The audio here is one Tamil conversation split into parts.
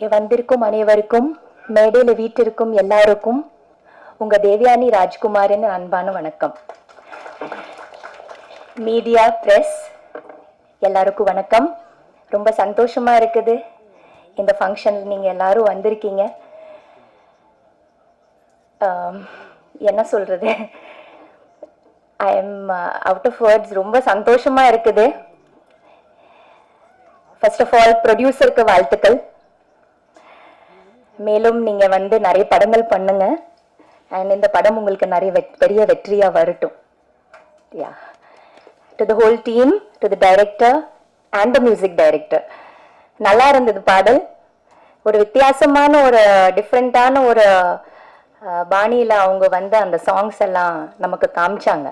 இங்கே வந்திருக்கும் அனைவருக்கும் மேடையில் வீட்டிற்கும் எல்லாருக்கும் உங்க தேவயானி ராஜ்குமாரின் அன்பான வணக்கம். மீடியா ப்ரெஸ் எல்லாருக்கும் வணக்கம். ரொம்ப சந்தோஷமா இருக்குது. இந்த ஃபங்க்ஷனில் நீங்கள் எல்லாரும் வந்திருக்கீங்க. என்ன சொல்றது? I am out of words ரொம்ப சந்தோஷமா இருக்குது. ஃபர்ஸ்ட் ஆஃப் ஆல் ப்ரொடியூசருக்கு வாழ்த்துக்கள். மேலும் நீங்க வந்து நிறைய படங்கள் பண்ணுங்க. அண்ட் இந்த படம் உங்களுக்கு நிறைய பெரிய வெற்றியா வரட்டும். Yeah to the whole team to the director and the music director நல்லா இருந்தது பாடல். ஒரு வித்தியாசமான ஒரு டிஃப்ரெண்ட்டான ஒரு பாணியில் அவங்க வந்து அந்த சாங்ஸ் எல்லாம் நமக்கு காமிச்சாங்க.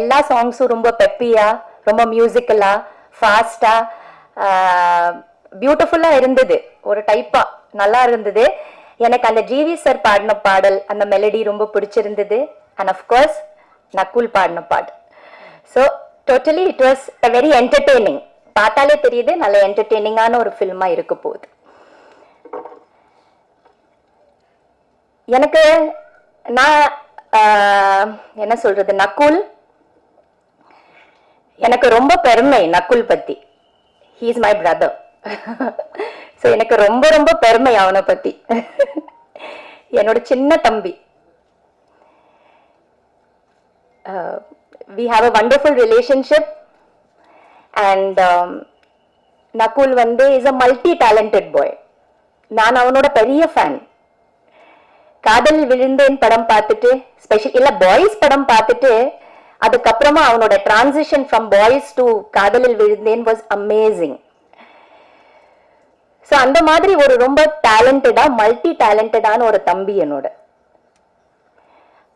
எல்லா சாங்ஸும் ரொம்ப பெப்பியாக ரொம்ப மியூசிக்கலாக ஃபாஸ்ட்டாக பியூட்டிஃபுல்லா இருந்தது. ஒரு டைப்பா நல்லா இருந்தது. எனக்கு அந்த ஜிவி சார் பாடின பாடல் அந்த மெலடி ரொம்ப பிடிச்சிருந்தது. அண்ட் அஃப்கோர்ஸ் நக்குல் பாடின பாடல். So totally it was a very entertaining பார்த்தாலே தெரியுது நல்ல என்டர்டெய்னிங்கான ஒரு ஃபில்மாக இருக்க போகுது. எனக்கு நான் என்ன சொல்றது நக்குல். எனக்கு ரொம்ப பெருமை நக்குல் பத்தி. He is my brother so எனக்கு ரொம்ப ரொம்ப பெருமை அவனை பற்றி என்னோட சின்ன தம்பி. We have a wonderful relationship and Nakul வந்து is a multi talented boy நான் அவனோட பெரிய ஃபேன் காதலில் விழுந்தேன் படம் பார்த்துட்டு ஸ்பெஷல் இல்லை பாய்ஸ் படம் பார்த்துட்டு அதுக்கப்புறமா அவனோட டிரான்சிஷன் ஃப்ரம் பாய்ஸ் டு காதலில் விழுந்தேன் வாஸ் அமேசிங் ஸோ அந்த மாதிரி ஒரு ரொம்ப டேலண்டடா மல்டி டேலண்டடான ஒரு தம்பி என்னோட.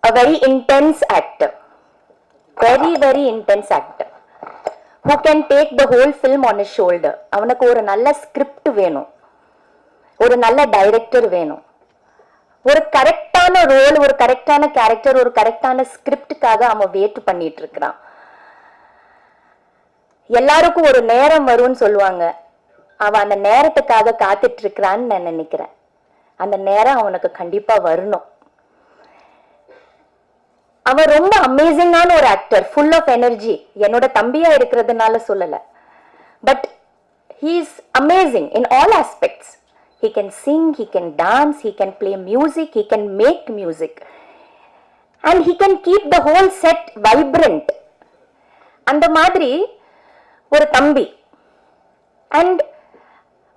A very intense actor very very intense actor who can take the whole film on his shoulder அவனுக்கு ஒரு நல்ல ஸ்கிரிப்ட் வேணும். ஒரு நல்ல டைரக்டர் வேணும். ஒரு கரெக்டான ரோல் ஒரு கரெக்டான கேரக்டர் ஒரு கரெக்டான ஸ்கிரிப்டுக்காக அவன் வெயிட் பண்ணிட்டு இருக்கிறான். எல்லாருக்கும் ஒரு நேரம் வரும்னு சொல்லுவாங்க. அவன் அந்த நேரத்துக்காக காத்துட்டு இருக்கிறான்னு நான் நினைக்கிறேன். அந்த நேரம் அவனுக்கு கண்டிப்பா வரணும். அவன் ரொம்ப அமேசிங்கான ஒரு ஆக்டர் ஃபுல் ஆஃப் எனர்ஜி என்னோட தம்பியா இருக்கிறதுனால சொல்லல. But he's is in all all he can sing he can dance he he can music he can make music and he can keep the whole set vibrant அந்த மாதிரி ஒரு தம்பி. அண்ட்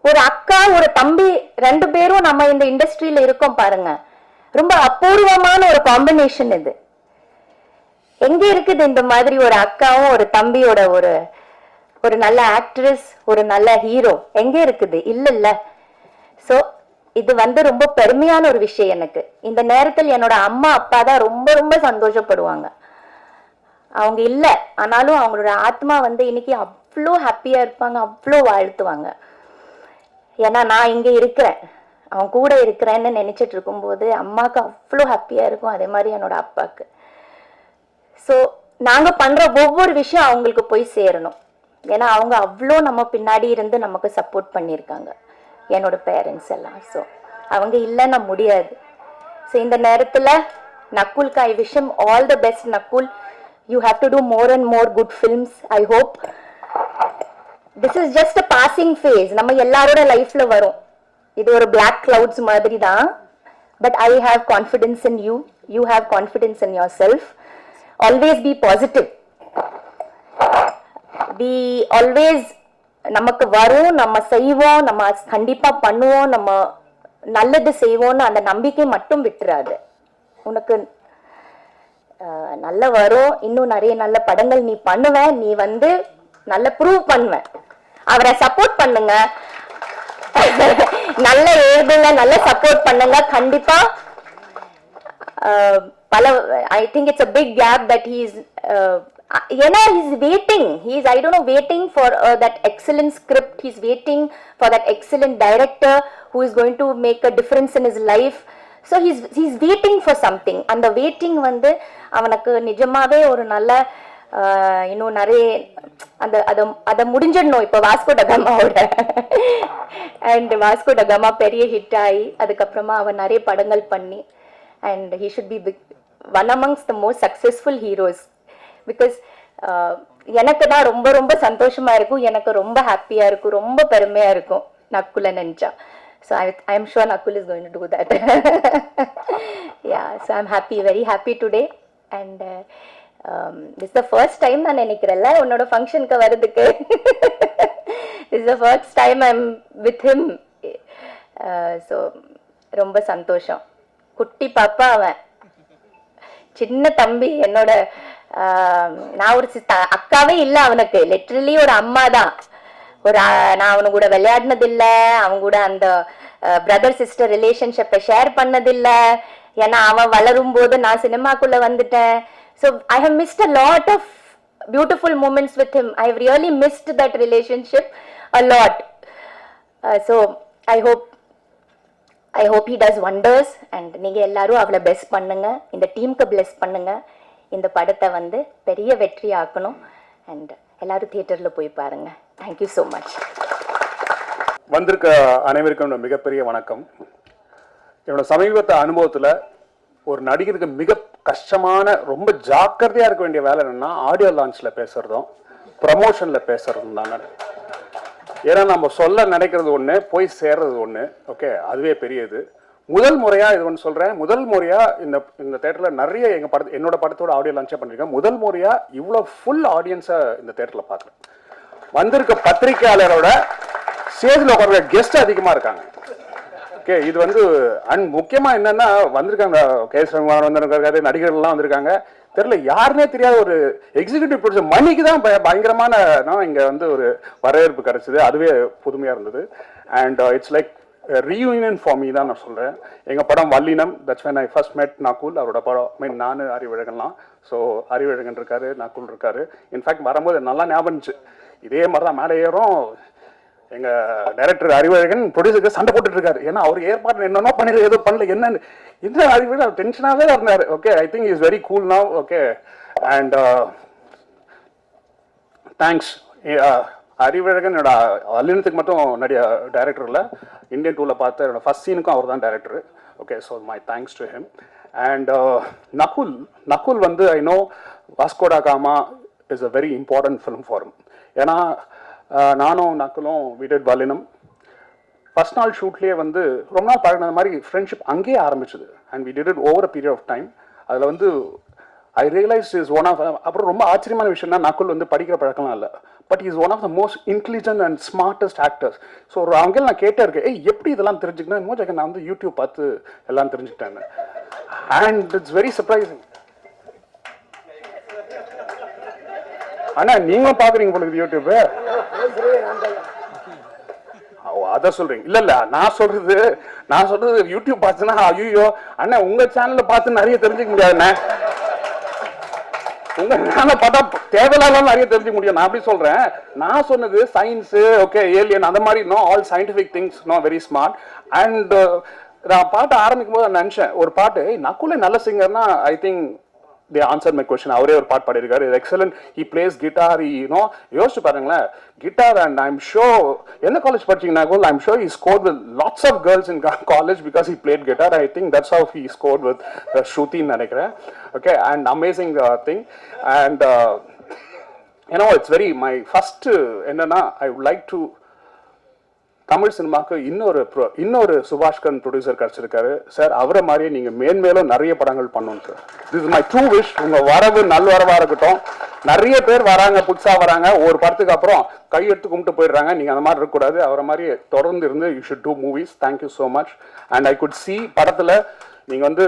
ஒரு அக்கா ஒரு தம்பி ரெண்டு பேரும் நம்ம இந்த இண்டஸ்ட்ரியில இருக்கோம் பாருங்க. ரொம்ப அபூர்வமான ஒரு காம்பினேஷன் இது. எங்க இருக்குது இந்த மாதிரி ஒரு அக்காவும் ஒரு தம்பியோட ஒரு ஒரு நல்ல ஆக்ட்ரஸ் ஒரு நல்ல ஹீரோ எங்க இருக்குது? இல்ல இல்ல சோ இது வந்து ரொம்ப பெருமையான ஒரு விஷயம் எனக்கு. இந்த நேரத்தில் என்னோட அம்மா அப்பா தான் ரொம்ப ரொம்ப சந்தோஷப்படுவாங்க. அவங்க இல்ல. ஆனாலும் அவங்களோட ஆத்மா வந்து இன்னைக்கு அவ்வளோ ஹாப்பியா இருப்பாங்க அவ்வளோ வாழ்த்துவாங்க. ஏன்னா நான் இங்கே இருக்கிறேன். அவன் கூட இருக்கிறேன்னு நினச்சிட்டு இருக்கும்போது அம்மாவுக்கு அவ்வளோ ஹாப்பியாக இருக்கும். அதே மாதிரி என்னோட அப்பாவுக்கு. ஸோ நாங்கள் பண்ணுற ஒவ்வொரு விஷயம் அவங்களுக்கு போய் சேரணும். ஏன்னா அவங்க அவ்வளோ நம்ம பின்னாடி இருந்து நமக்கு சப்போர்ட் பண்ணியிருக்காங்க. என்னோட பேரண்ட்ஸ் எல்லாம். ஸோ அவங்க இல்லைன்னா முடியாது. ஸோ இந்த நேரத்தில் நக்குல்க்கு I wish all the best Nakul. You have to do more and more good films I hope this is just a passing phase நம்ம எல்லாரோட லைஃப்ல வரும். இது ஒரு பிளாக் கிளவுட்ஸ் மாதிரி தான் but I have confidence in you you have confidence in yourself always be positive we always நமக்கு வரும் நம்ம செய்வோம் நம்ம கண்டிப்பாக பண்ணுவோம் நம்ம நல்லது செய்வோம்னு அந்த நம்பிக்கை மட்டும் விட்டுறாது. உனக்கு நல்ல வரும். இன்னும் நிறைய நல்ல படங்கள் நீ பண்ணுவ. நீ வந்து நல்ல ப்ரூவ் பண்ணுவேன் அவரை சப்போர்ட் பண்ணுங்க. நல்ல ஏதுங்க நல்ல சப்போர்ட் பண்ணுங்க. கண்டிப்பா பல I think it's a big gap that he's ஏன்னா he's waiting he's I don't know waiting for that excellent script he's waiting for that excellent director who is going to make a difference in his life so he's he's waiting for something அந்த வெயிட்டிங் வந்து அவனுக்கு நிஜமாவே ஒரு நல்ல இன்னும் நிறைய அந்த அதை அதை முடிஞ்சிடணும். இப்போ வாஸ்கோ டகாமாவோட அண்ட் வாஸ்கோ டகாமா பெரிய ஹிட் ஆகி அதுக்கப்புறமா அவன் நிறைய படங்கள் பண்ணி and he should be big one amongst the most successful heroes because எனக்கு தான் ரொம்ப ரொம்ப சந்தோஷமா இருக்கும். எனக்கு ரொம்ப ஹாப்பியா இருக்கும். ரொம்ப பெருமையா இருக்கும். நக்குல நினைச்சா so I I am sure Nakul is going to do that yeah so I'm happy very happy today and it's the first time நான் நினைக்கிறேன்ல உன்னோட ஃபங்க்ஷனுக்கு வர்றதுக்கு. Is the first time I'm with him so ரொம்ப சந்தோஷம். குட்டி பாப்பா அவன். சின்ன தம்பி என்னோட um, நான் ஒரு அக்காவே இல்லை அவனுக்கு. லிட்ரலி ஒரு அம்மா தான் ஒரு நான் அவனு கூட விளையாடினதில்லை. அவன் கூட அந்த பிரதர் சிஸ்டர் ரிலேஷன்ஷிப்பை ஷேர் பண்ணதில்லை. ஏன்னா அவன் வளரும் போது நான் சினிமாக்குள்ளே வந்துட்டேன். So I have missed a lot of beautiful moments with him I have really missed that relationship a lot so I hope I hope he does wonders and நீங்கள் எல்லாரும் அவளை பெஸ்ட் பண்ணுங்க. இந்த டீமுக்கு பிளெஸ் பண்ணுங்க. இந்த படத்தை வந்து பெரிய வெற்றி ஆக்கணும். அண்ட் எல்லாரும் தியேட்டரில் போய் பாருங்க. தேங்க்யூ ஸோ மச் வந்திருக்க அனைவருக்கும் என்னோட மிகப்பெரிய வணக்கம். என்னோட சமீபத்த அனுபவத்தில் ஒரு நடிகருக்கு மிக கஷ்டமான ரொம்ப ஜாக்கிரதையா இருக்க வேண்டிய வேலை என்னன்னா ஆடியோ லான்ச்ல பேசுறதும் ப்ரமோஷன்ல பேசுறதும் தாங்க. ஏன்னா நம்ம சொல்ல நினைக்கிறது ஒண்ணு போய் சேர்றது ஒண்ணு ஓகே அதுவே பெரியது. முதல் முறையா இது ஒன்று சொல்றேன். முதல் முறையா இந்த இந்த தேட்டர்ல நிறைய எங்க படத்து என்னோட படத்தோட ஆடியோ லான்ச்சே பண்ணிருக்கேன். முதல் முறையா இவ்வளோ ஃபுல் ஆடியன்ஸை இந்த தேட்டர்ல பார்க்குறேன். வந்திருக்க பத்திரிக்கையாளரோட ஸ்டேஜில் உட்கார்ற கெஸ்ட் அதிகமா இருக்காங்க. ஓகே இது வந்து அண்ட் முக்கியமா என்னன்னா வந்திருக்காங்க கே எஸ் ரகுமான் வந்திருக்காரு நடிகர்கள்லாம் வந்திருக்காங்க. தெரியல யாருனே தெரியாத ஒரு எக்ஸிகியூட்டிவ் ப்ரொடியூசர் மணிக்கு தான் பயங்கரமான நான் இங்க வந்து ஒரு வரவேற்பு கிடைச்சது. அதுவே புதுமையா இருந்தது. And it's like reunion for me தான் நான் சொல்கிறேன் எங்கள் படம் வல்லினம் தட்ஸ் வென் ஐ ஃபர்ஸ்ட் மெட் நகுல் அவரோட படம். மீன் நான் அறிவழகன்லாம். ஸோ அறிவழகன் இருக்காரு நகுல் இருக்காரு. இன்ஃபேக்ட் வரும்போது நல்லா ஞாபகம் இருந்துச்சு. இதே மாதிரி தான் மேலே ஏறும். எங்க டைரக்டர் அறிவழகன் ப்ரொடியூசருக்கு சண்டை போட்டுட்டு இருக்காரு. ஏன்னா அவர் ஏற்பாடு என்னென்னோ பண்ணிரு ஏதோ பண்ணல என்னன்னு. என்ன அறிவழகன் டென்ஷனாகவே இருந்தார். Okay I think is very cool now okay and thanks Arivazhagan என்னோட அல்லினத்துக்கு மட்டும் நடிக டைரக்டர் இல்லை. இந்தியன் டூவில் பார்த்த என்னோட ஃபர்ஸ்ட் சீனுக்கும் அவர் தான் director okay so my thanks to him and Nakul Nakul வந்து I know Vasco da Gama is a very important film for me ஏன்னா நானும் நக்கலும் விடட் வல்லினம் ஃபர்ஸ்ட் நாள் ஷூட்லேயே வந்து ரொம்ப நாள் பழகின மாதிரி ஃப்ரெண்ட்ஷிப் அங்கேயே ஆரம்பிச்சது. And we did it over a period of time அதில் வந்து I realise is one of அப்புறம் ரொம்ப ஆச்சரியமான விஷயம்னா நக்குல் வந்து படிக்கிற பழக்கம்லாம் இல்லை. But is one of the most intelligent and smartest actors so ஒரு அவங்க நான் கேட்டே இருக்கேன் ஏய் எப்படி இதெல்லாம் தெரிஞ்சுக்கணும் மோஜாக்க நான் வந்து யூடியூப் பார்த்து எல்லாம் தெரிஞ்சுக்கிட்டேன் அண்ட் இட்ஸ் வெரி சர்ப்ரைசிங் அண்ணா நீங்களும் பார்க்குறீங்க போல யூடியூப் அதான் ஓ சொல்றீங்க. இல்ல இல்ல நான் சொல்றது நான் சொல்றது யூடியூப் பார்த்துன்னா ஐயோ அண்ணா உங்க சேனல்ல பார்த்து நிறைய தெரிஞ்சுக்க முடியாதுண்ணே உங்க சேனல் பார்த்தா தேவையில்லாம நிறைய தெரிஞ்சுக்க முடியும். நான் அப்படி சொல்றேன். நான் சொன்னது சயின்ஸ் ஓகே ஏலியன் அந்த மாதிரி no all scientific things no very smart and நான் பாட்டு ஆரம்பிக்கும் போது நான் நினைச்சேன் ஒரு பாட்டு "ஏய், நக்குலே நல்ல சிங்கர்னா I think they answer my question அவரே ஒரு பாட் பாடியிருக்காரு. Excellent he plays guitar you know யோசிச்சு பாருங்களேன். கிட்டார் அண்ட் ஐம் ஷோ என்ன காலேஜ் படிச்சீங்கன்னா கோல் I'm sure he score with lots of girls in college because he played guitar I think that's how he score with ஸ்ருதின்னு நினைக்கிறேன். Okay and amazing thing and ஏன்னா இட்ஸ் வெரி மை ஃபஸ்ட்டு என்னன்னா I would like to Tamil சினிமாக்கு இன்னொரு இன்னொரு சுபாஷ்கரன் ப்ரொடியூசர் கிடைச்சிருக்காரு. சார் அவரை மாதிரியே நீங்க மேன்மேலும் நிறைய படங்கள் பண்ணணும் sir this my true wish உங்க வரவு நல்வரவா இருக்கட்டும். நிறைய பேர் வராங்க புதுசா வராங்க. ஒரு படத்துக்கு அப்புறம் கையெடுத்து கும்பிட்டு போயிடுறாங்க. நீங்க அந்த மாதிரி இருக்கக்கூடாது. அவரை மாதிரி தொடர்ந்து இருந்து you should do movies thank you so much and I could see படத்துல நீங்க வந்து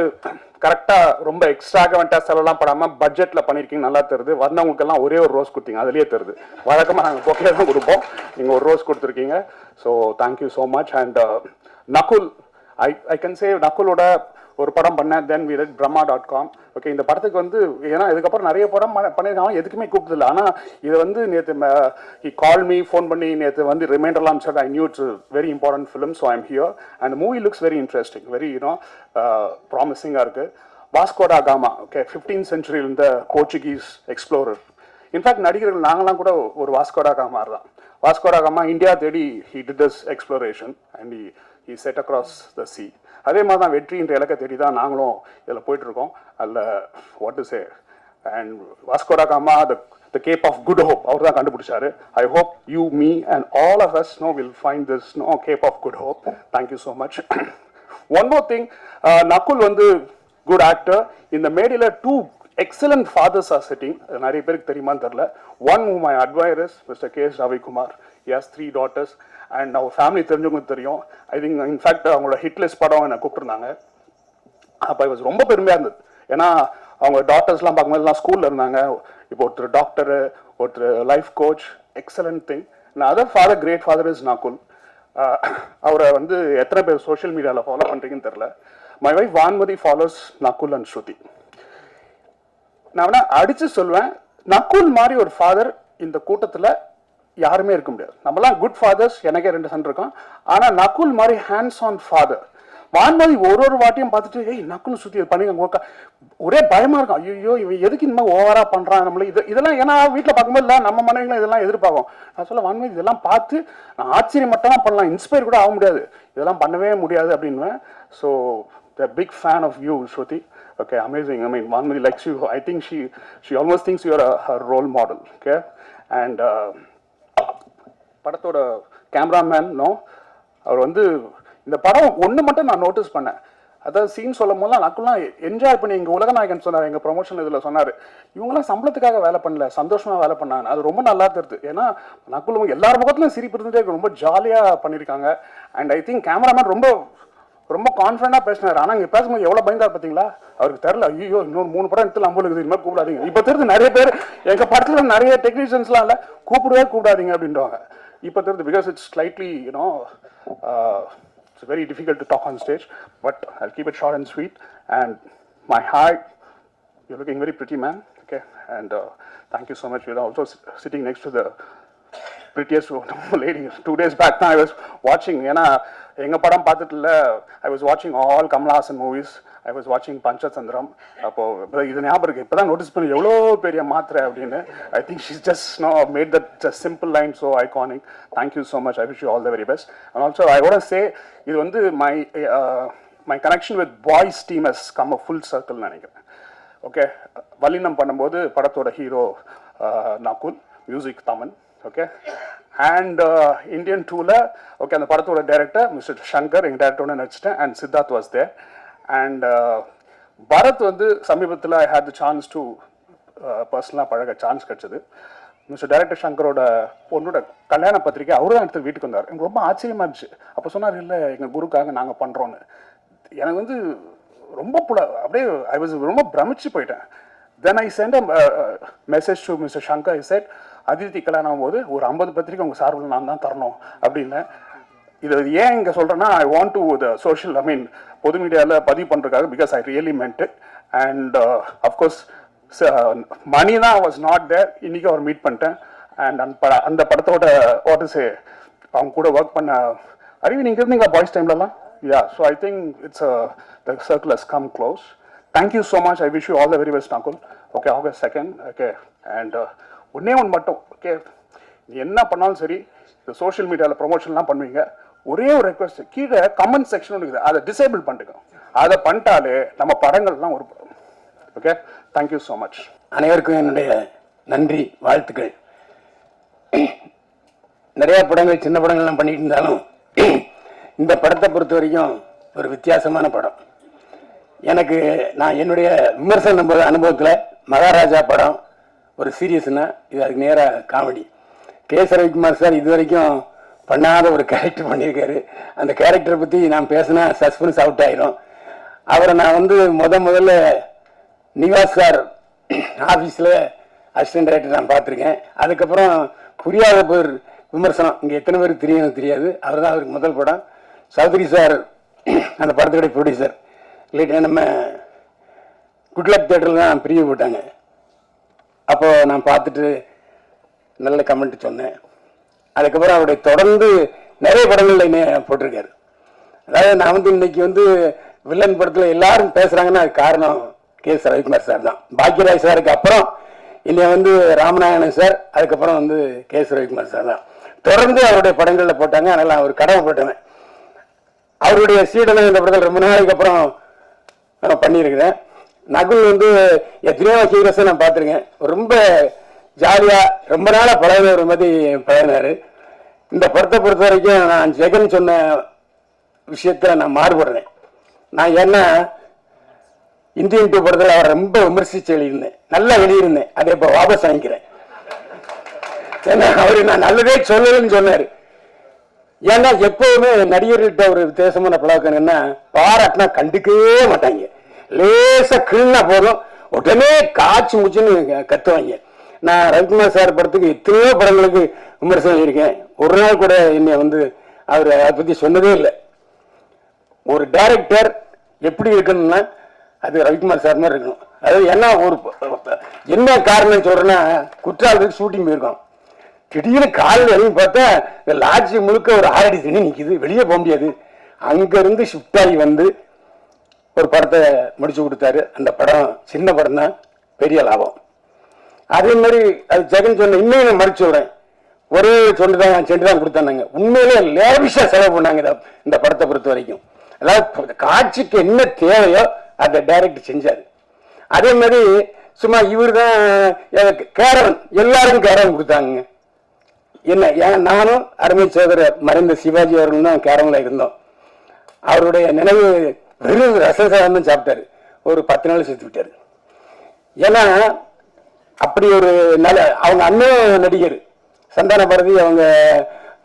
கரெக்டாக ரொம்ப எக்ஸ்ட்ராகவெண்ட்டாக செலவெல்லாம் படாமல் பட்ஜெட்டில் பண்ணியிருக்கீங்க நல்லா தருது வந்தவங்களுக்கெல்லாம் ஒரே ஒரு ரோஸ் கொடுத்தீங்க. அதுலேயே தருது வழக்கமாக நாங்கள் பொக்கே தான் கொடுப்போம். நீங்கள் ஒரு ரோஸ் கொடுத்துருக்கீங்க. So thank you so much and Nakul I I can say நகுலோட ஒரு படம் பண்ணேன் then we read Brahma dot com okay இந்த படத்துக்கு வந்து ஏன்னா இதுக்கப்புறம் நிறைய படம் பண்ண- பண்ணியிருக்காங்க. எதுக்குமே கூப்பிடல ஆனால் இது வந்து நேற்று கால் மீ ஃபோன் பண்ணி நேற்று வந்து ரிமைண்டர்லாம் sir I knew it's very important film so I'm here and movie looks very interesting very you know ப்ராமிசிங்காக இருக்குது Vasco da Gama okay fifteen சென்ச்சுரியில் இருந்த போர்ச்சுகீஸ் எக்ஸ்ப்ளோரர் இன்ஃபேக்ட் நடிகர்கள் நாங்களாம் கூட ஒரு வாஸ்கோடா காமா தான் வாஸ்கோடா காமா இந்தியா தேடி he did this exploration and he set across the sea அதே மாதிரி தான் வெற்றின்ற இலக்கை தேடி தான் நாங்களும் இதில் போயிட்டு இருக்கோம் அதில் what is a and Vasco da Gama the the cape of good hope அவர் தான் கண்டுபிடிச்சாரு. I hope you me and all of us know will find this no cape of good hope thank you so much one more thing Nakul வந்து குட் ஆக்டர் இந்த மேடையில் two excellent fathers are sitting நிறைய பேருக்கு தெரியுமான்னு தெரில one my அட்வைரஸ் mister K S Ravikumar has three daughters and அவங்க ஃபேமிலி தெரிஞ்சவங்களுக்கு தெரியும். ஐ திங்க் இன்ஃபேக்ட் அவங்களோட ஹிட்லெஸ் படம் என்னை கூப்பிட்டுருந்தாங்க. அப்போ இது ரொம்ப பெருமையாக இருந்தது. ஏன்னா அவங்க டாக்டர்ஸ்லாம் பார்க்கும்போது எல்லாம் ஸ்கூலில் இருந்தாங்க. இப்போ ஒருத்தர் டாக்டரு ஒருத்தர் லைஃப் கோச் எக்ஸலண்ட் திங் நான் other father great father is Nakul அவரை வந்து எத்தனை பேர் சோஷியல் மீடியாவில் ஃபாலோ பண்ணுறீங்கன்னு தெரில my wife Vanmathi follows Nakul and Shruti நான் வேணா அடித்து சொல்லுவேன் நக்குல் மாதிரி ஒரு ஃபாதர் இந்த கூட்டத்தில் யாருமே இருக்க முடியாது. நம்மலாம் குட் ஃபாதர்ஸ் எனக்கே ரெண்டு சன் இருக்கான் ஆனால் நக்குல் மாதிரி ஹேண்ட்ஸ் ஆன் ஃபாதர் வான்மதி ஒரு ஒரு வாட்டியும் பார்த்துட்டு ஏய் நக்குன்னு சுற்றி பண்ணிங்க உங்க ஒரே பயமாக இருக்கும். ஐயோ இவன் எதுக்கு இந்த மாதிரி ஓவராக பண்ணுறான் நம்மள இது இதெல்லாம் ஏன்னா வீட்டில் பார்க்கும்போது இல்லை நம்ம மனைவிகளும் இதெல்லாம் எதிர்பார்க்கும். நான் சொல்ல வான்மதி இதெல்லாம் பார்த்து நான் ஆச்சரியம் மட்டும் தான் பண்ணலாம். இன்ஸ்பயர் கூட ஆக முடியாது. இதெல்லாம் பண்ணவே முடியாது அப்படின்னுவேன். So the big fan of you Shruti. Okay, amazing. I mean, Vanmati likes you. I think she she almost thinks you're a, her role model. Okay, and uh, படத்தோட கேமராமேனும் அவர் வந்து இந்த படம் ஒன்று மட்டும் நான் நோட்டீஸ் பண்ணேன். அதாவது சீன் சொல்லும் போதெல்லாம் நக்குலாம் என்ஜாய் பண்ணி எங்கள் உலகநாயகன் சொன்னார் எங்கள் ப்ரொமோஷன் இதில் சொன்னார். இவங்களாம் சம்பளத்துக்காக வேலை பண்ணல சந்தோஷமாக வேலை பண்ணாங்க. அது ரொம்ப நல்லா தெரியுது ஏன்னா நக்குல் எல்லார் முகத்துலையும் சிரிப்பு இருந்துட்டே ரொம்ப ஜாலியாக பண்ணியிருக்காங்க அண்ட் ஐ திங்க் கேமராமேன் ரொம்ப ரொம்ப கான்ஃபிடண்டாக பேசினார். ஆனால் இங்கே பேசும்போது எவ்வளோ பயந்தார் பார்த்தீங்களா அவருக்கு தெரில ஐயோ இன்னொரு மூணு படம் எடுத்து நம்ம இருக்குது மாதிரி கூப்பிடாதீங்க. இப்போ தெரிஞ்சு நிறைய பேர் எங்கள் படத்தில் நிறைய டெக்னீஷியன்ஸ்லாம் இல்லை கூப்பிடவே கூப்பிடாதீங்க அப்படின்றாங்க. இப்போ தெரிஞ்சு because it's slightly you know it's very difficult to talk on stage but I keep it short and sweet and my heart you looking very pretty man Okay, and uh, thank you so much. You're also s- sitting next to the prettiest lady. Two days back, now I was watching. ஏன்னா எங்கள் படம் பார்த்துட்டு இல்லை ஐ வாஸ் வாட்சிங் all Kamal Haasan movies I was வாட்சிங் பஞ்சதந்திரம் அப்போ இது ஞாபகம் இருக்குது இப்போ தான் நோட்டீஸ் பண்ணி எவ்வளோ பெரிய மாத்திரை அப்படின்னு. I think she's just no made that just simple line so iconic thank you so much I wish you all the very best and also I ஓட சே இது வந்து my my connection with boys team is come a full circle நினைக்கிறேன். ஓகே வல்லினம் பண்ணும்போது படத்தோட hero Nakul music Thaman. Okay and Indian டூவில் ஓகே அந்த படத்தோட டைரக்டர் மிஸ்டர் சங்கர் எங்கள் டேரக்டரோட நடிச்சிட்டேன். And Siddharth was there and Bharath வந்து சமீபத்தில் I had the chance to பர்சனலாக பழக சான்ஸ் கிடச்சிது. மிஸ்டர் டைரக்டர் சங்கரோட பொண்ணோட கல்யாண பத்திரிக்கை அவரு தான் எடுத்து வீட்டுக்கு வந்தார். எனக்கு ரொம்ப ஆச்சரியமாக இருந்துச்சு. அப்போ சொன்னார் இல்லை எங்கள் குருக்காக நாங்கள் பண்ணுறோன்னு எனக்கு வந்து ரொம்ப புல அப்படியே ஐ வாஸ் ரொம்ப பிரமிச்சு போயிட்டேன். Then I sent message to mister Shankar I said Aditi கல்யாணம் போது ஒரு ஐம்பது பத்திரிக்கை உங்கள் சார்பில் நான் தான் தரணும் அப்படின்னு. இது ஏன் இங்கே சொல்கிறேன்னா I want to the social I mean பொது மீடியாவில் பதிவு பண்ணுறதுக்காக because I really meant and of course Mani தான் வாஸ் நாட் தேர் இன்னைக்கு அவர் மீட் பண்ணிட்டேன். அண்ட் அந்த பட அந்த படத்தோட வாட் இஸ் அவங்க கூட ஒர்க் பண்ண அறிவி நீங்கள் இருந்தீங்களா பாய்ஸ் டைம்லலாம் yeah so I think it's the circle has come close thank you so much I wish you all the very best uncle okay August second okay and ஒன்னே ஒன்று மட்டும் ஓகே நீ என்ன பண்ணாலும் சரி இந்த சோஷியல் மீடியாவில் ப்ரொமோஷன்லாம் பண்ணுவீங்க. ஒரே ஒரு ரெக்வஸ்ட் கீழே கமெண்ட் செக்ஷன் இருக்குது. அதை டிசேபிள் பண்ணிட்டுக்கோ அதை பண்ணிட்டாலே நம்ம படங்கள்லாம் ஒரு ஓகே தேங்க்யூ ஸோ மச் அனைவருக்கும் என்னுடைய நன்றி வாழ்த்துக்கள். நிறைய படங்கள் சின்ன படங்கள்லாம் பண்ணிட்டு இருந்தாலும் இந்த படத்தை பொறுத்த வரைக்கும் ஒரு வித்தியாசமான படம். எனக்கு நான் என்னுடைய விமர்சனம் அனுபவத்தில் மகாராஜா படம் ஒரு சீரியஸ்னா இது அதுக்கு நேராக comedy K. S Ravikumar sir இது வரைக்கும் பண்ணாத ஒரு கேரக்டர் பண்ணியிருக்காரு. அந்த கேரக்டரை பற்றி நான் பேசினா சஸ்பென்ஸ் அவுட் ஆயிரும். அவரை நான் வந்து முத முதல்ல நிவாஸ் சார் ஆஃபீஸில் அசிஸ்டன்ட் டைரக்டர் நான் பார்த்துருக்கேன். அதுக்கப்புறம் புரியாத பேர் விமர்சனம். இங்கே எத்தனை பேருக்கு தெரியும் தெரியாது. அவர் தான் அவருக்கு முதல் படம். சௌத்ரி சார் அந்த படத்துடைய ப்ரொடியூசர் இல்லைட்டு நம்ம குட்லக் தேட்டரில் தான் பிரிவு போட்டாங்க. அப்போ நான் பார்த்துட்டு நல்ல கமெண்ட் சொன்னேன். அதுக்கப்புறம் அவருடைய தொடர்ந்து நிறைய படங்கள்ல போட்டிருக்காரு. அதாவது நான் வந்து இன்னைக்கு வந்து வில்லன் படத்தில் எல்லாரும் பேசுறாங்கன்னா அது காரணம் கே எஸ் ரவிக்குமார் சார் தான். பாக்யராஜ் சாருக்கு அப்புறம் என்னை வந்து ராமநாயணன் சார் அதுக்கப்புறம் வந்து கே எஸ் ரவிக்குமார் சார் தான். தொடர்ந்து அவருடைய படங்களில் போட்டாங்க. அதனால் அவர் கடமைப்பட்டவன் அவருடைய சீடனை இந்த படத்தில் ரொம்ப நாளைக்கு அப்புறம் நான் பண்ணியிருக்கிறேன். நகுல் வந்து எத்தனையோ ஹீரோஸை நான் பார்த்துருக்கேன். ரொம்ப ஜாலியாக ரொம்ப நாளாக பழகிற மாதிரி பழகினார். இந்த படத்தை பொறுத்த வரைக்கும் நான் ஜெகன் சொன்ன விஷயத்தில் நான் மாறுபடுறேன். நான் ஏன்னா இந்தியன் டூ படத்தில் அவரை ரொம்ப விமர்சித்து எழுதியிருந்தேன். நல்லா எழுதியிருந்தேன். அதை இப்போ வாபஸ் வாங்கிக்கிறேன். ஏன்னா அவர் நான் நல்லதே சொல்லலன்னு சொன்னார். ஏன்னா எப்போவுமே நடிகர்கிட்ட ஒரு வித்தியாசமான பழக்கம் என்னன்னா பாராட்டினா கண்டுக்கவே மாட்டாங்க. லேசா கிள்னா போதும். உடனே காய்ச்சி முச்சுன்னு கத்துவாங்க. நான் ரவிக்குமார் சார் படத்துக்கு எத்தனையோ படங்களுக்கு விமர்சனம் இருக்கேன் ஒரு நாள் கூட என்னை வந்து அவர் அதை பற்றி சொன்னதே இல்லை. ஒரு டைரக்டர் எப்படி இருக்கணும்னா அது ரவிக்குமார் சார் மாதிரி இருக்கணும். அதாவது என்ன ஒரு என்ன காரணம் சொல்கிறேன்னா குற்றாலத்துக்கு ஷூட்டிங் போயிருக்கோம். திடீர்னு காலையில் இறங்கி பார்த்தா இந்த லாட்ஜி முழுக்க ஒரு ஆரடி தண்ணி நிற்கிது வெளியே போக முடியாது. அங்கேருந்து ஷிஃப்ட் ஆகி வந்து ஒரு படத்தை முடிச்சு கொடுத்தாரு. அந்த படம் சின்ன படம் தான் பெரிய லாபம். அதே மாதிரி அது ஜெகன் சொன்ன இன்னும் நான் மறுச்சு விடுறேன். ஒரே சொண்டு தான் செண்டு தான் கொடுத்தாங்க உண்மையிலே லேபிஷாக செலவு பண்ணாங்க இந்த படத்தை பொறுத்த வரைக்கும். அதாவது காட்சிக்கு என்ன தேவையோ அதை டைரக்ட் செஞ்சார். அதே மாதிரி சும்மா இவர் தான் கேரவன். எல்லாருக்கும் கேரவன் கொடுத்தாங்க. என்ன ஏன் நானும் அருமை சோதரர் மறைந்த சிவாஜி அவர்களும் தான் கேரவனில் இருந்தோம். அவருடைய நினைவு வெறும் ரசசாதம் தான் சாப்பிட்டாரு. ஒரு பத்து நாள் செத்து விட்டாரு. ஏன்னா அப்படி ஒரு நல்ல அவங்க அண்ணன் நடிகர் சந்தான பாரதி அவங்க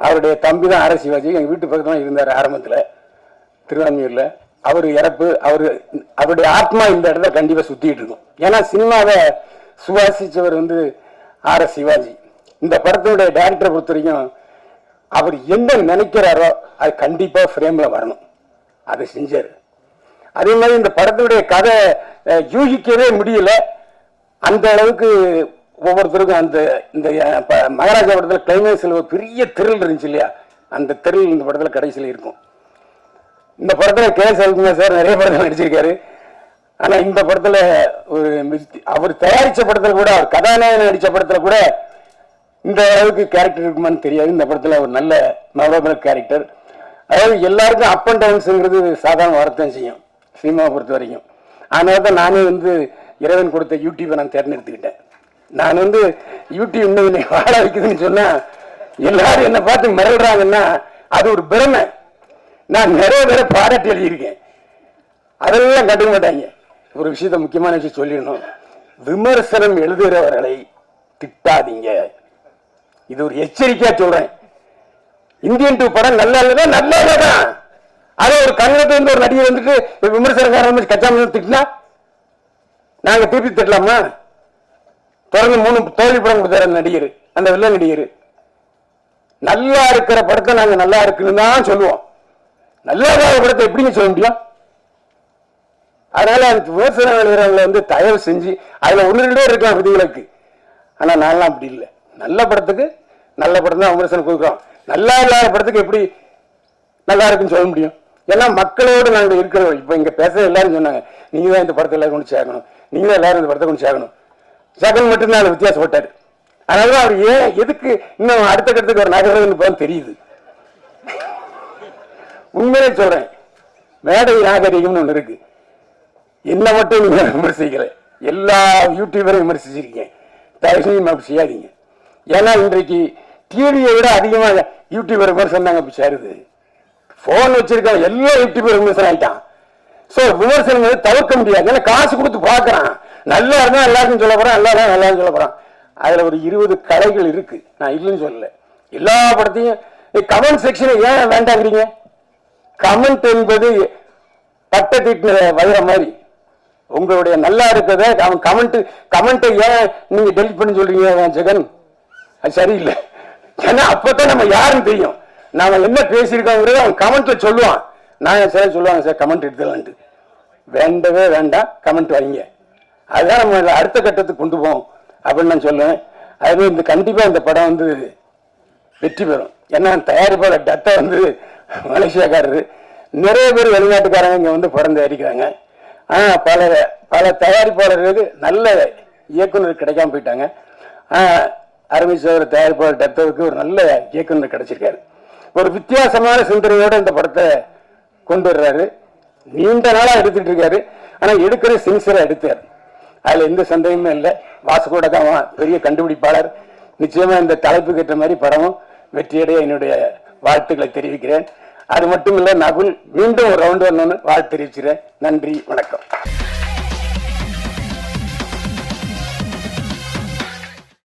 அவருடைய தம்பி தான் ஆர் சிவாஜி. எங்கள் வீட்டு பக்கத்தில் இருந்தார் ஆரம்பத்தில் திருவான்மையூரில் அவர் இறப்பு அவர் அவருடைய ஆத்மா இந்த இடத்துல கண்டிப்பாக சுற்றிட்டு இருக்கும். ஏன்னா சினிமாவை சுவாசித்தவர் வந்து ஆர் எஸ் சிவாஜி. இந்த படத்தினுடைய டேரக்டரை பொறுத்த வரைக்கும் அவர் என்ன நினைக்கிறாரோ அது கண்டிப்பாக ஃப்ரேமில் வரணும். அதை செஞ்சார். அதே மாதிரி இந்த படத்தினுடைய கதை யூகிக்கவே முடியல. அந்த அளவுக்கு ஒவ்வொருத்தருக்கும் அந்த இந்த ப- மகாராஜா படத்தில் கிளைமேக்ஸில் ஒரு பெரிய திரில் இருந்துச்சு இல்லையா? அந்த திரில் இந்த படத்தில் கடைசியில் இருக்கும். இந்த படத்தில் கே செல்குமார் சார் நிறைய படத்தில் நடிச்சிருக்காரு. ஆனால் இந்த படத்தில் ஒரு அவர் தயாரித்த படத்தில் கூட அவர் கதாநாயகன் நடித்த படத்தில் கூட இந்த அளவுக்கு கேரக்டர் இருக்குமான்னு தெரியாது. இந்த படத்தில் ஒரு நல்ல மெமரபிள் கேரக்டர் அதாவது எல்லாருக்கும் அப் அண்ட் டவுன்ஸுங்கிறது சாதாரண வரத்தான் செய்யும். சினிமாவை பொறுத்த வரைக்கும். அதனால தான் நானே வந்து இறைவன் கொடுத்த யூடியூப்பை நான் தேர்ந்தெடுத்துக்கிட்டேன். நான் வந்து யூடியூப் இன்னும் என்னை வாழ வைக்குதுன்னு சொன்னா எல்லாரும் என்னை பார்த்து மிரள்றாங்கன்னா அது ஒரு பெருமை. நான் நிறைய பேரை பாராட்டி எழுதியிருக்கேன். அதெல்லாம் கண்டுக்க மாட்டாங்க. ஒரு விஷயத்த முக்கியமான விஷயம் சொல்லிடணும். விமர்சனம் எழுதுகிறவர்களை திட்டாதீங்க. இது ஒரு எச்சரிக்கையா சொல்றேன். இந்தியன் டூ படம் நல்லா இல்லைன்னா நல்லா அதே ஒரு கன்னடத்துல இருந்து ஒரு நடிகர் வந்துட்டு ஒரு விமர்சனக்காரன் வந்து கச்சாம திட்டினா நாங்க திருப்பி திட்டலாமா? தொடர்ந்து மூணு தோல்வி படம் கொடுத்தாரு அந்த நடிகர் அந்த வில்ல நடிகர். நல்லா இருக்கிற படத்தை நாங்க நல்லா இருக்குன்னு தான் சொல்லுவோம். நல்லா இருக்கிற படத்தை எப்படிங்க சொல்ல முடியும்? அதனால அந்த விமர்சனம் எழுதுறவங்களை வந்து தயவு செஞ்சு அதுல ஒன்று ரெண்டே இருக்கலாம் விதிகளுக்கு ஆனா நான்லாம் அப்படி இல்லை. நல்ல படத்துக்கு நல்ல படம் தான் விமர்சனம் கொடுக்குறோம். நல்லா இல்லாத படத்துக்கு எப்படி நல்லா இருக்குன்னு சொல்ல முடியும்? ஏன்னா மக்களோடு நாங்கள் இருக்கிறோம். இப்போ இங்க பேச எல்லாரும் சொன்னாங்க நீங்க தான் இந்த படத்தை எல்லாரும் கொண்டு சேர்க்கணும் நீங்க தான் எல்லாரும் இந்த படத்தை கொண்டு சேர்க்கணும் ஜெகன் மட்டும்தான் அதில் வித்தியாசப்பட்டாரு அதனால தான் அவர் ஏன் எதுக்கு இன்னும் அடுத்த கட்டத்துக்கு ஒரு நகர்றதுன்னு இப்போ தெரியுது. உண்மையிலே சொல்றேன் மேடை நாகரிகம்னு ஒன்று இருக்கு. என்ன மட்டும் நீங்க விமர்சிக்கல. எல்லா யூடியூபரையும் விமர்சிச்சிருக்கீங்க. தயவு செஞ்சு அப்படி செய்யாதீங்க. ஏன்னா இன்றைக்கு டிவியை விட அதிகமாக யூடியூபர் விமர்சனம் தாங்க அப்படி சேருது. போன் வச்சிருக்க எல்லா யூடியூபர் விமர்சனம் ஆயிட்டான். ஸோ விமர்சனம் தவிர்க்க முடியாது. ஏன்னா காசு கொடுத்து பார்க்குறான். நல்லா இருந்தால் எல்லாருக்கும் சொல்ல போகிறான் நல்லா இருந்தால் நல்லா சொல்ல போகிறான் அதில் ஒரு இருபது கலைகள் இருக்குது நான் இல்லைன்னு சொல்லலை. எல்லா படத்தையும் கமெண்ட் செக்ஷனை ஏன் வேண்டாங்கிறீங்க? கமெண்ட் என்பது பட்டை தீட்டின வயிற மாதிரி. உங்களுடைய நல்லா இருக்கிறத அவன் கமெண்ட் கமெண்ட்டை ஏன் நீங்கள் டெலிட் பண்ணி சொல்கிறீங்க ஜெகன்? அது சரியில்லை. ஏன்னா அப்பதான் நம்ம யாருன்னு தெரியும். நாம என்ன பேசியிருக்கோங்கிறது அவன் கமெண்ட்டில் சொல்லுவான். நான் சார் சொல்லுவாங்க சார் கமெண்ட் எடுத்துலான்ட்டு வேண்டவே வேண்டாம். கமெண்ட் வைங்க. அதுதான் நம்ம அடுத்த கட்டத்துக்கு கொண்டு போவோம். அப்படின்னு நான் சொல்லுவேன். அதுவே இந்த கண்டிப்பாக இந்த படம் வந்து வெற்றி பெறும். ஏன்னா தயாரிப்பாளர் டத்தை வந்து மலேசியாக்காரரு. நிறைய பேர் வெளிநாட்டுக்காரங்க இங்கே வந்து படம் தயாரிக்கிறாங்க. ஆனால் பல பல தயாரிப்பாளர்களுக்கு நல்ல இயக்குனர் கிடைக்காம போயிட்டாங்க. அருமை சோதர தயாரிப்பாளர் டத்தவுக்கு ஒரு நல்ல இயக்குனர் கிடைச்சிருக்காரு. ஒரு வித்தியாசமான சிந்தனையோட இந்த படத்தை கொண்டு வர்றாரு. நீண்ட நாளாக எடுத்துட்டு இருக்காரு. ஆனால் எடுக்கிற சின்சியரா எடுத்தார். அதில் எந்த சந்தேகமும் இல்லை. வாசுகோட தான் பெரிய கண்டுபிடிப்பாளர். நிச்சயமாக இந்த தலைப்புக்கு ஏற்ற மாதிரி படமும் வெற்றியடைய என்னுடைய வாழ்த்துக்களை தெரிவிக்கிறேன். அது மட்டும் இல்லை நகுல் மீண்டும் ஒரு ரவுண்ட் வரணும்னு வாழ்த்து தெரிவிக்கிறேன் நன்றி வணக்கம்.